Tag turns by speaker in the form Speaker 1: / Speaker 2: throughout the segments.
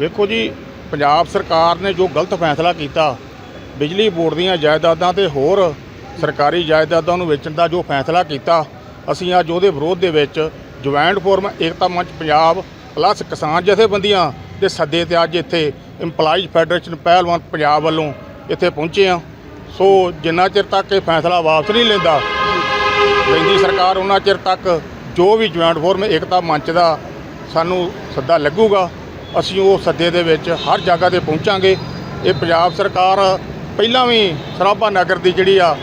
Speaker 1: ਵੇਖੋ ਜੀ, ਪੰਜਾਬ ਸਰਕਾਰ ਨੇ ਜੋ ਗਲਤ ਫੈਸਲਾ ਕੀਤਾ, ਬਿਜਲੀ ਬੋਰਡ ਦੀਆਂ ਜਾਇਦਾਦਾਂ ਤੇ ਹੋਰ ਸਰਕਾਰੀ ਜਾਇਦਾਦਾਂ ਨੂੰ ਵੇਚਣ ਦਾ ਜੋ ਫੈਸਲਾ ਕੀਤਾ, ਅਸੀਂ ਅੱਜ ਉਹਦੇ ਵਿਰੋਧ ਦੇ ਵਿੱਚ ਜੁਆਇੰਟ ਫੋਰਮ ਏਕਤਾ ਮੰਚ ਪੰਜਾਬ ਪਲੱਸ ਕਿਸਾਨ ਜਥੇਬੰਦੀਆਂ ਦੇ ਸੱਦੇ ਤੇ ਅੱਜ ਇੱਥੇ ਇੰਪਲਾਈਜ਼ ਫੈਡਰੇਸ਼ਨ ਪਹਿਲਵਾਨ ਪੰਜਾਬ ਵੱਲੋਂ ਇੱਥੇ ਪਹੁੰਚੇ ਆ ਸੋ ਜਿੰਨਾ ਚਿਰ ਤੱਕ ਇਹ ਫੈਸਲਾ ਵਾਪਸ ਨਹੀਂ ਲੈਂਦਾ, ਲੈਂਦੀ ਸਰਕਾਰ, ਉਹਨਾਂ ਚਿਰ ਤੱਕ ਜੋ ਵੀ ਜੁਆਇੰਟ ਫੋਰਮ ਏਕਤਾ ਮੰਚ ਦਾ ਸਾਨੂੰ ਸੱਦਾ ਲੱਗੂਗਾ। ਅਸੀਂ ਉਹ ਸੱਦੇ ਦੇ ਵਿੱਚ ਹਰ ਜਗ੍ਹਾ ਤੇ ਪਹੁੰਚਾਂਗੇ। ਇਹ ਪੰਜਾਬ ਸਰਕਾਰ ਪਹਿਲਾਂ ਵੀ ਸਰਾਭਾ ਨਗਰ ਦੀ ਜਿਹੜੀ ਆ,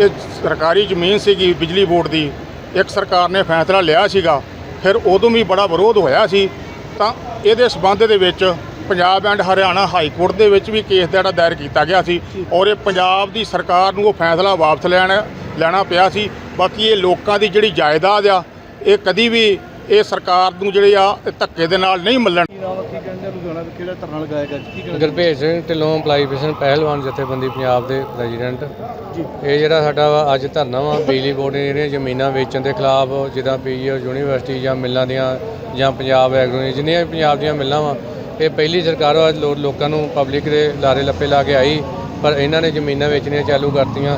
Speaker 1: ਇਹ ਸਰਕਾਰੀ ਜ਼ਮੀਨ ਸੀਗੀ, ਬਿਜਲੀ ਬੋਰਡ ਦੀ, ਇੱਕ ਸਰਕਾਰ ਨੇ ਫੈਸਲਾ ਲਿਆ ਸੀਗਾ। ਫਿਰ ਉਦੋਂ ਵੀ ਬੜਾ ਵਿਰੋਧ ਹੋਇਆ ਸੀ। ਤਾਂ ਇਹਦੇ ਸਬੰਧ ਦੇ ਵਿੱਚ Punjab and Haryana high court ਦੇ ਵਿੱਚ ਵੀ ਕੇਸ ਜਿਹੜਾ ਦਾਇਰ ਕੀਤਾ ਗਿਆ ਸੀ ਔਰ ਇਹ ਪੰਜਾਬ ਦੀ ਸਰਕਾਰ ਨੂੰ ਉਹ ਫੈਸਲਾ ਵਾਪਸ ਲੈਣ, ਲੈਣਾ ਪਿਆ ਸੀ। ਬਾਕੀ ਇਹ ਲੋਕਾਂ ਦੀ ਜਿਹੜੀ ਜਾਇਦਾਦ ਆ, ਇਹ ਕਦੀ ਵੀ ਇਹ ਸਰਕਾਰ ਨੂੰ ਜਿਹੜੇ ਆ, ਇਹ ਧੱਕੇ ਦੇ ਨਾਲ ਨਹੀਂ ਮਿਲਣ
Speaker 2: ਕੀ ਨਾਮ ਆ, ਕੀ ਕਹਿੰਦੇ ਆ ਲੁਧਿਆਣਾ ਵਿੱਚ ਕਿਹੜਾ ਧਰਨਾ ਲਗਾਇਆ ਗਿਆ? ਕੀ ਕਹਿਣਾ
Speaker 3: ਗੁਰਭੇਜ ਸਿੰਘ ਢਿੱਲੋਂ ਅਪਲਾਈ ਪੇਸ਼ਨ ਪਹਿਲਵਾਨ ਜਥੇਬੰਦੀ ਪੰਜਾਬ ਦੇ ਪ੍ਰੈਜ਼ੀਡੈਂਟ ਇਹ ਜਿਹੜਾ ਸਾਡਾ ਵਾ ਅੱਜ ਧਰਨਾ ਵਾ ਬਿਜਲੀ ਬੋਰਡ ਨੇ ਜਿਹੜੀਆਂ ਜ਼ਮੀਨਾਂ ਵੇਚਣ ਦੇ ਖਿਲਾਫ ਜਿੱਦਾਂ ਪੀਜੀ ਯੂਨੀਵਰਸਿਟੀ ਜਾਂ ਮਿੱਲਾਂ ਦੀਆਂ ਜਾਂ ਪੰਜਾਬ ਐਗਰੋ ਜਿੰਨੀਆਂ ਵੀ ਪੰਜਾਬ ਦੀਆਂ ਮਿੱਲਾਂ ਵਾ ਇਹ ਪਹਿਲੀ ਸਰਕਾਰ ਵਾ ਲੋ- ਲੋਕਾਂ ਨੂੰ ਪਬਲਿਕ ਦੇ ਲਾਰੇ ਲੱਪੇ ਲਾ ਕੇ ਆਈ ਪਰ ਇਹਨਾਂ ਨੇ ਜ਼ਮੀਨਾਂ ਵੇਚਣੀਆਂ ਚਾਲੂ ਕਰਤੀਆਂ।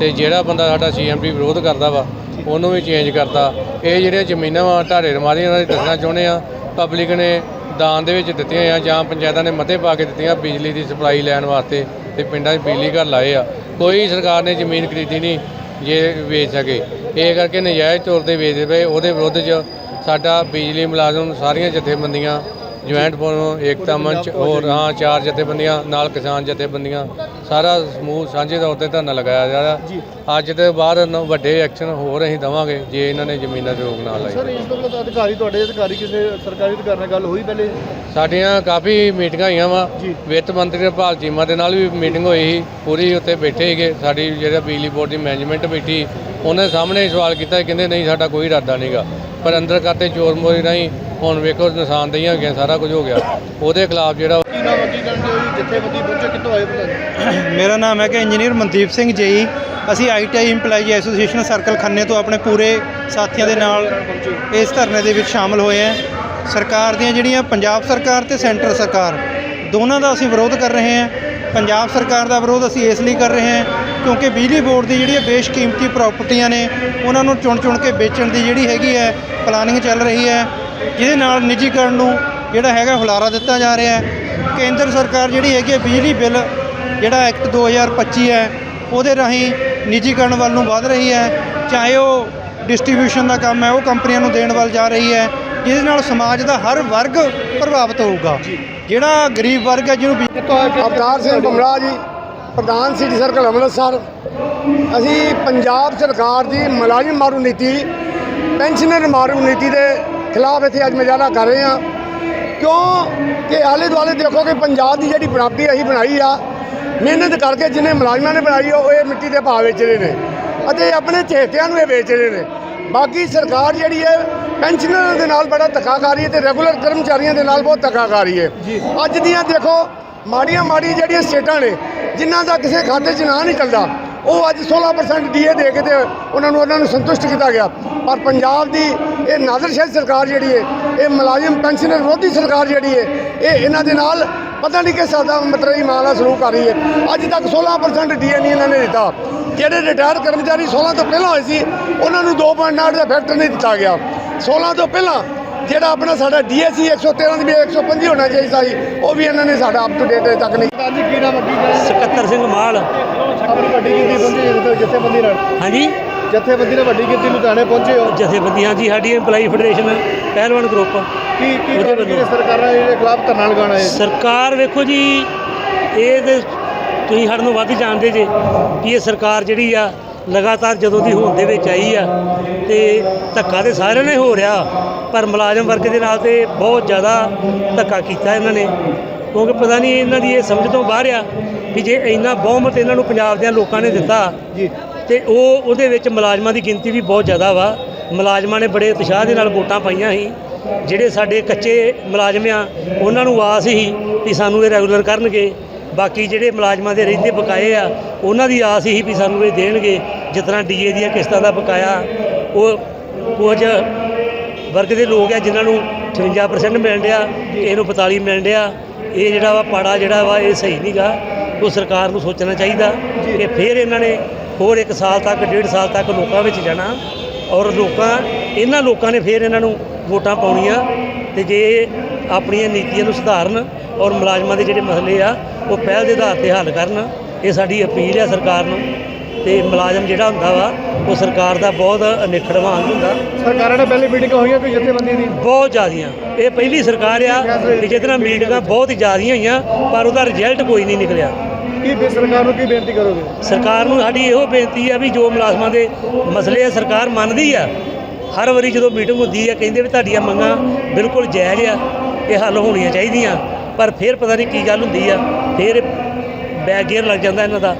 Speaker 3: ਤੇ ਜਿਹੜਾ ਬੰਦਾ ਸਾਡਾ ਸੀਐਮਪੀ ਵਿਰੋਧ ਕਰਦਾ ਵਾ ਉਹਨੂੰ ਵੀ ਚੇਂਜ ਕਰਤਾ। ਇਹ ਜਿਹੜੀਆਂ ਜ਼ਮੀਨਾਂ ਵਾ ਢਾਰੇ ਉਹਨਾਂ ਦੀ ਦੱਸਣਾ ਚਾਹੁੰਦੇ ਆ ਪਬਲਿਕ ਨੇ ਦਾਨ ਦੇ ਵਿੱਚ ਦਿੱਤੀਆਂ ਆ ਜਾਂ ਪੰਚਾਇਤਾਂ ਨੇ ਮਤੇ ਪਾ ਕੇ ਦਿੱਤੀਆਂ ਬਿਜਲੀ ਦੀ ਸਪਲਾਈ ਲੈਣ ਵਾਸਤੇ ਤੇ ਪਿੰਡਾਂ 'ਚ ਬਿਜਲੀ ਘਰ ਲਾਏ ਆ। ਕੋਈ ਸਰਕਾਰ ਨੇ ਜ਼ਮੀਨ ਖਰੀਦੀ ਨਹੀਂ ਜੇ ਵੇਚ ਸਕੇ। ਇਹ ਕਰਕੇ ਨਜਾਇਜ਼ ਤੌਰ ਤੇ ਵੇਚਦੇ ਪਏ। ਉਹਦੇ ਵਿਰੁੱਧ 'ਚ ਸਾਡਾ ਬਿਜਲੀ ਮੁਲਾਜ਼ਮ ਸਾਰੀਆਂ ਜਥੇਬੰਦੀਆਂ ਜੁਆਇੰਟ ਫੋਰਮ ਏਕਤਾ ਮੰਚ ਹੋਰ ਹਾਂ ਚਾਰ ਜਥੇਬੰਦੀਆਂ ਨਾਲ ਕਿਸਾਨ ਜਥੇਬੰਦੀਆਂ। ਸਾਰਾ ਸਮੂਹ ਸਾਂਝੇ ਤੌਰ ਤੇ ਧਰਨਾ ਲਗਾਇਆ ਜਾ ਰਿਹਾ। ਅੱਜ ਤੇ ਬਾਅਦ ਵੱਡੇ ਐਕਸ਼ਨ ਹੋਰ ਅਸੀਂ ਦਵਾਂਗੇ ਜੇ ਇਹਨਾਂ ਨੇ ਜ਼ਮੀਨਾਂ ਤੇ ਰੋਕ ਨਾ ਲਾਈ।
Speaker 2: ਸਰ ਇਸ ਤੋਂ ਅਧਿਕਾਰੀ ਤੁਹਾਡੇ ਅਧਿਕਾਰੀ ਕਿਸੇ ਸਰਕਾਰੀ ਅਧਿਕਾਰੀ ਨਾਲ ਗੱਲ ਹੋਈ ਪਹਿਲੇ?
Speaker 3: ਸਾਡੀਆਂ ਕਾਫੀ ਮੀਟਿੰਗਾਂ ਹੋਈਆਂ ਵਾ। ਵਿੱਤ ਮੰਤਰੀ ਹਰਪਾਲ ਚੀਮਾ ਦੇ ਨਾਲ ਵੀ ਮੀਟਿੰਗ ਹੋਈ ਸੀ ਪੂਰੀ ਉੱਤੇ ਬੈਠੇ ਸੀਗੇ। ਸਾਡੀ ਜਿਹੜਾ ਬਿਜਲੀ ਬੋਰਡ ਦੀ ਮੈਨੇਜਮੈਂਟ ਬੈਠੀ ਉਹਨਾਂ ਦੇ ਸਾਹਮਣੇ ਸਵਾਲ ਕੀਤਾ ਕਹਿੰਦੇ ਨਹੀਂ ਸਾਡਾ ਕੋਈ ਇਰਾਦਾ ਨਹੀਂਗਾ ਪਰ ਅੰਦਰ ਕਰਤੇ ਚੋਰ ਮੋਰੀ ਰਾਹੀਂ ਹੁਣ ਵੇਖੋ ਨਿਸ਼ਾਨਦੇਹੀਆਂ ਹੋ ਗਈਆਂ ਸਾਰਾ ਕੁਝ ਹੋ ਗਿਆ। ਉਹਦੇ ਖਿਲਾਫ ਜਿਹੜਾ
Speaker 2: ਪਹੁੰਚੇ ਕਿੱਥੋਂ ਆਏ
Speaker 4: ਮੇਰਾ ਨਾਮ ਹੈ ਕਿ ਇੰਜੀਨੀਅਰ ਮਨਦੀਪ ਸਿੰਘ ਜੇਈ ਅਸੀਂ ਆਈਟੀਆਈ EMPLOYEE ਐਸੋਸੀਏਸ਼ਨ ਸਰਕਲ ਖੰਨੇ ਤੋਂ ਆਪਣੇ ਪੂਰੇ ਸਾਥੀਆਂ ਦੇ ਨਾਲ ਇਸ ਧਰਨੇ ਦੇ ਵਿੱਚ ਸ਼ਾਮਲ ਹੋਏ ਹਾਂ। ਸਰਕਾਰ ਦੀਆਂ ਜਿਹੜੀਆਂ ਪੰਜਾਬ ਸਰਕਾਰ ਤੇ ਸੈਂਟਰ ਸਰਕਾਰ ਦੋਨਾਂ ਦਾ ਅਸੀਂ ਵਿਰੋਧ ਕਰ ਰਹੇ ਹਾਂ। ਪੰਜਾਬ ਸਰਕਾਰ ਦਾ ਵਿਰੋਧ ਅਸੀਂ ਇਸ ਲਈ ਕਰ ਰਹੇ ਹਾਂ ਕਿਉਂਕਿ ਬਿਜਲੀ ਬੋਰਡ ਦੀ ਜਿਹੜੀਆਂ ਬੇਸ਼ਕੀਮਤੀ ਪ੍ਰਾਪਰਟੀਆਂ ਨੇ ਉਹਨਾਂ ਨੂੰ ਚੁਣ ਚੁਣ ਕੇ ਵੇਚਣ ਦੀ ਜਿਹੜੀ ਹੈਗੀ ਹੈ ਪਲਾਨਿੰਗ ਚੱਲ ਰਹੀ ਹੈ। ਜਿਹਦੇ ਨਾਲ ਨਿੱਜੀਕਰਨ ਨੂੰ ਜਿਹੜਾ ਹੈਗਾ ਹੁਲਾਰਾ ਦਿੱਤਾ ਜਾ ਰਿਹਾ ਹੈ। ਕੇਂਦਰ ਸਰਕਾਰ ਜਿਹੜੀ ਹੈਗੀ ਹੈ ਬਿਜਲੀ ਬਿੱਲ ਜਿਹੜਾ ਐਕਟ 2025 ਹੈ, ਉਹਦੇ ਰਾਹੀਂ ਨਿੱਜੀਕਰਨ ਵੱਲ ਨੂੰ ਵਧ ਰਹੀ ਹੈ। ਚਾਹੇ ਉਹ ਡਿਸਟ੍ਰੀਬਿਊਸ਼ਨ ਦਾ ਕੰਮ ਹੈ, ਉਹ ਕੰਪਨੀਆਂ ਨੂੰ ਦੇਣ ਵੱਲ ਜਾ ਰਹੀ ਹੈ। ਜਿਹਦੇ ਨਾਲ ਸਮਾਜ ਦਾ ਹਰ ਵਰਗ ਪ੍ਰਭਾਵਿਤ ਹੋਊਗਾ। ਜਿਹੜਾ ਗਰੀਬ ਵਰਗ ਹੈ, ਜਿਹਨੂੰ ਬਿ-
Speaker 5: ਅਵਤਾਰ ਸਿੰਘ ਬਮਰਾ ਜੀ, ਪ੍ਰਧਾਨ ਸਿਟੀ ਸਰਕਲ ਅੰਮ੍ਰਿਤਸਰ। ਅਸੀਂ ਪੰਜਾਬ ਸਰਕਾਰ ਦੀ ਮੁਲਾਜ਼ਮ ਮਾਰੂ ਨੀਤੀ, ਪੈਨਸ਼ਨਰ ਮਾਰੂ ਨੀਤੀ ਦੇ ਖਿਲਾਫ ਇੱਥੇ ਅੱਜ ਮੁਜ਼ਾਹਰਾ ਕਰ ਰਹੇ। ਹਾਂ ਕਿਉਂ? ਕਿ ਆਲੇ ਦੁਆਲੇ ਦੇਖੋ ਕਿ ਪੰਜਾਬ ਦੀ ਜਿਹੜੀ ਪ੍ਰਾਪਤੀ ਅਸੀਂ ਬਣਾਈ ਆ ਮਿਹਨਤ ਕਰਕੇ ਜਿਹਨੇ ਮੁਲਾਜ਼ਮਾਂ ਨੇ ਬਣਾਈ ਉਹ ਇਹ ਮਿੱਟੀ ਦੇ ਭਾਅ ਵੇਚ ਰਹੇ ਨੇ। ਅਤੇ ਆਪਣੇ ਚਹੇਤਿਆਂ ਨੂੰ ਇਹ ਵੇਚ ਰਹੇ ਨੇ। ਬਾਕੀ ਸਰਕਾਰ ਜਿਹੜੀ ਹੈ ਪੈਨਸ਼ਨਰਾਂ ਦੇ ਨਾਲ ਬੜਾ ਧੱਕਾ ਕਰ ਰਹੀ ਹੈ ਤੇ ਰੈਗੂਲਰ ਕਰਮਚਾਰੀਆਂ ਦੇ ਨਾਲ ਬਹੁਤ ਧੱਕਾ ਕਰ ਰਹੀ ਹੈ। ਅੱਜ ਦੀਆਂ ਦੇਖੋ ਮਾੜੀਆਂ ਮਾੜੀਆਂ ਜਿਹੜੀਆਂ ਸਟੇਟਾਂ ਨੇ ਜਿਨ੍ਹਾਂ ਦਾ ਕਿਸੇ ਖਾਤੇ 'ਚ ਨਾਂ ਨਹੀਂ ਚੱਲਦਾ ਉਹ ਅੱਜ 16% ਡੀਏ ਦੇ ਕੇ ਤੇ ਉਹਨਾਂ ਨੂੰ ਉਹਨਾਂ ਨੂੰ ਸੰਤੁਸ਼ਟ ਕੀਤਾ ਗਿਆ। ਪਰ ਪੰਜਾਬ ਦੀ ਇਹ ਨਾਜ਼ਰਸ਼ਾਹੀ ਸਰਕਾਰ ਜਿਹੜੀ ਹੈ ਇਹ ਮੁਲਾਜ਼ਮ, ਪੈਨਸ਼ਨਰ ਵਿਰੋਧੀ ਸਰਕਾਰ ਜਿਹੜੀ ਹੈ ਇਹ ਇਹਨਾਂ ਦੇ ਨਾਲ ਪਤਾ ਨਹੀਂ ਕਿਸ ਹਿਸਾਬ ਮਤਲਬ ਇਮਾਨ ਸਲੂਕ ਕਰ ਰਹੀ ਹੈ ਅੱਜ ਤੱਕ 16% ਡੀਏ ਨਹੀਂ ਇਹਨਾਂ ਨੇ ਦਿੱਤਾ। ਜਿਹੜੇ ਰਿਟਾਇਰ ਕਰਮਚਾਰੀ 16 ਤੋਂ ਪਹਿਲਾਂ ਹੋਏ ਸੀ, ਉਹਨਾਂ ਨੂੰ 2.8 ਦਾ ਫੈਕਟਰ ਨਹੀਂ ਦਿੱਤਾ ਗਿਆ। 16 ਤੋਂ ਪਹਿਲਾਂ ਜਿਹੜਾ ਆਪਣਾ ਸਾਡਾ ਡੀਏਸੀ 113 ਦੀ ਵੀ 125 ਹੋਣਾ ਚਾਹੀਦਾ ਸੀ ਉਹ ਵੀ ਇਹਨਾਂ ਨੇ ਸਾਡਾ ਅਪ ਟੂ ਡੇਟ ਤੱਕ ਨਹੀਂ।
Speaker 2: ਪ੍ਰਧਾਨ ਜੀ ਕੀ ਨਾਮ ਆ, ਕੀ ਕਹਿੰਦੇ
Speaker 6: ਸਕੱਤਰ ਸਿੰਘ ਮਾਲ।
Speaker 2: ਆਪਣੀ ਵੱਡੀ ਗਿਣਤੀ ਪਹੁੰਚੇ ਜਿੱਥੇ ਜਥੇਬੰਦੀ ਨਾਲ।
Speaker 6: ਹਾਂਜੀ?
Speaker 2: ਜਥੇਬੰਦੀ ਨਾਲ ਵੱਡੀ ਗਿਣਤੀ ਲੁਧਿਆਣੇ ਪਹੁੰਚੇ ਹੋ?
Speaker 6: ਜਥੇਬੰਦੀਆਂ ਜੀ ਸਾਡੀ EMPLOYEE ਫੈਡਰੇਸ਼ਨ ਪਹਿਲਵਾਨ ਗਰੁੱਪ
Speaker 2: ਕੀ ਕੀ ਸਰਕਾਰਾਂ ਦੇ ਖਿਲਾਫ ਧਰਨਾ ਲਗਾਉਣਾ ਹੈ?
Speaker 6: ਸਰਕਾਰ ਵੇਖੋ ਜੀ ਇਹ ਤੇ ਤੁਸੀਂ ਸਾਡੇ ਨੂੰ ਵੱਧ ਜਾਣਦੇ ਜੇ ਕਿ ਇਹ ਸਰਕਾਰ ਜਿਹੜੀ ਆ ਲਗਾਤਾਰ ਜਦੋਂ ਦੀ ਹੋਂਦ ਦੇ ਵਿੱਚ ਆਈ ਆ ਤੇ ਧੱਕਾ ਤੇ ਸਾਰਿਆਂ ਨੇ ਹੋ ਰਿਹਾ। ਪਰ ਮੁਲਾਜ਼ਮ ਵਰਗ ਦੇ ਨਾਲ ਤੇ ਬਹੁਤ ਜ਼ਿਆਦਾ ਧੱਕਾ ਕੀਤਾ ਇਹਨਾਂ ਨੇ। ਕਿਉਂਕਿ ਪਤਾ ਨਹੀਂ ਇਹਨਾਂ ਦੀ ਇਹ ਸਮਝ ਤੋਂ ਬਾਹਰ ਆ ਵੀ ਜੇ ਇੰਨਾ ਬਹੁਮਤ ਇਹਨਾਂ ਨੂੰ ਪੰਜਾਬ ਦੇ ਲੋਕਾਂ ਨੇ ਦਿੱਤਾ
Speaker 2: ਜੀ।
Speaker 6: ਤੇ ਉਹ ਉਹਦੇ ਵਿੱਚ ਮੁਲਾਜ਼ਮਾਂ ਦੀ ਗਿਣਤੀ ਵੀ ਬਹੁਤ ਜ਼ਿਆਦਾ ਵਾ। ਮੁਲਾਜ਼ਮਾਂ ਨੇ ਬੜੇ ਉਤਸ਼ਾਹ ਦੇ ਨਾਲ ਵੋਟਾਂ ਪਾਈਆਂ ਸੀ। ਜਿਹੜੇ ਸਾਡੇ ਕੱਚੇ ਮੁਲਾਜ਼ਮ ਆ ਉਹਨਾਂ ਨੂੰ ਆਸ ਸੀ ਵੀ ਸਾਨੂੰ ਇਹ ਰੈਗੂਲਰ ਕਰਨਗੇ। ਬਾਕੀ ਜਿਹੜੇ ਮੁਲਾਜ਼ਮਾਂ ਦੇ ਰਹਿੰਦੇ ਬਕਾਏ ਆ ਉਹਨਾਂ ਦੀ ਆਸ ਸੀ ਵੀ ਸਾਨੂੰ ਇਹ ਦੇਣਗੇ। ਜਿਸ ਤਰ੍ਹਾਂ ਡੀਏ ਦੀਆਂ ਕਿਸ਼ਤਾਂ ਦਾ ਬਕਾਇਆ ਉਹ ਕੁਝ ਵਰਗ ਦੇ ਲੋਕ ਆ ਜਿਨ੍ਹਾਂ ਨੂੰ 58% ਮਿਲਣ ਡਿਆ ਕਿਸੇ ਨੂੰ 42 ਮਿਲਣ ਡਿਆ। ਇਹ ਜਿਹੜਾ ਵਾ ਪਾੜਾ ਜਿਹੜਾ ਵਾ, ਇਹ ਸਹੀ ਨਹੀਂਗਾ ਉਹ ਸਰਕਾਰ ਨੂੰ ਸੋਚਣਾ ਚਾਹੀਦਾ ਕਿ ਫਿਰ ਇਹਨਾਂ ਨੇ ਹੋਰ ਇੱਕ ਸਾਲ ਤੱਕ, ਡੇਢ ਸਾਲ ਤੱਕ ਲੋਕਾਂ ਵਿੱਚ ਜਾਣਾ ਔਰ ਲੋਕਾਂ, ਇਹਨਾਂ ਲੋਕਾਂ ਨੇ ਫਿਰ ਇਹਨਾਂ ਨੂੰ ਵੋਟਾਂ ਪਾਉਣੀਆਂ ਤੇ ਜੇ ਆਪਣੀਆਂ ਨੀਤੀਆਂ ਨੂੰ ਸੁਧਾਰਨ ਔਰ ਮੁਲਾਜ਼ਮਾਂ ਦੇ ਜਿਹੜੇ ਮਸਲੇ ਆ, ਉਹ ਪਹਿਲ ਦੇ ਆਧਾਰ ਤੇ ਹੱਲ ਕਰਨ, ਇਹ ਸਾਡੀ ਅਪੀਲ ਆ ਸਰਕਾਰ ਨੂੰ। ਤੇ ਮੁਲਾਜ਼ਮ ਜਿਹੜਾ ਹੁੰਦਾ ਵਾ ਉਹ ਸਰਕਾਰ ਦਾ ਬਹੁਤ ਅਨਿਖੜਵਾਂ ਅੰਗ ਹੁੰਦਾ।
Speaker 2: ਸਰਕਾਰਾਂ ਨੇ ਪਹਿਲੇ ਮੀਟਿੰਗਾਂ ਹੋਈਆਂ ਕੋਈ ਜਥੇਬੰਦੀ ਦੀ?
Speaker 6: ਬਹੁਤ ਜ਼ਿਆਦੀਆਂ। ਇਹ ਪਹਿਲੀ ਸਰਕਾਰ ਆ ਕਿ ਜਿਹਦੇ ਨਾਲ ਮੀਟਿੰਗਾਂ ਬਹੁਤ ਜ਼ਿਆਦੀਆਂ ਹੋਈਆਂ ਪਰ ਉਹਦਾ ਰਿਜ਼ਲਟ ਕੋਈ ਨਹੀਂ ਨਿਕਲਿਆ।
Speaker 2: ਕੀ ਬੇ- ਸਰਕਾਰ ਨੂੰ ਕੀ ਬੇਨਤੀ ਕਰੋਗੇ?
Speaker 6: ਸਰਕਾਰ ਨੂੰ ਸਾਡੀ ਇਹੋ ਬੇਨਤੀ ਆ ਵੀ ਜੋ ਮੁਲਾਜ਼ਮਾਂ ਦੇ ਮਸਲੇ ਆ ਸਰਕਾਰ ਮੰਨਦੀ ਆ। ਹਰ ਵਾਰੀ ਜਦੋਂ ਮੀਟਿੰਗ ਹੁੰਦੀ ਆ ਕਹਿੰਦੇ ਵੀ ਤੁਹਾਡੀਆਂ ਮੰਗਾਂ ਬਿਲਕੁਲ ਜਾਇਜ਼ ਆ ਇਹ ਹੱਲ ਹੋਣੀਆਂ ਚਾਹੀਦੀਆਂ। ਪਰ ਫਿਰ ਪਤਾ ਨਹੀਂ ਕੀ ਗੱਲ ਹੁੰਦੀ ਆ ਫਿਰ ਬੈਕ ਗੇਅਰ ਲੱਗ ਜਾਂਦਾ ਇਹਨਾਂ ਦਾ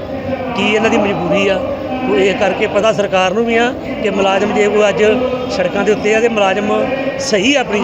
Speaker 6: ਕੀ ਇਹਨਾਂ ਦੀ ਮਜਬੂਰੀ ਆ। ਉਹ ਇਹ ਕਰਕੇ ਪਤਾ ਸਰਕਾਰ ਨੂੰ ਵੀ ਆ ਕਿ ਮੁਲਾਜ਼ਮ ਜੇ ਉਹ ਅੱਜ ਸੜਕਾਂ ਦੇ ਉੱਤੇ ਆ ਤੇ ਮੁਲਾਜ਼ਮ ਸਹੀ ਆਪਣੀ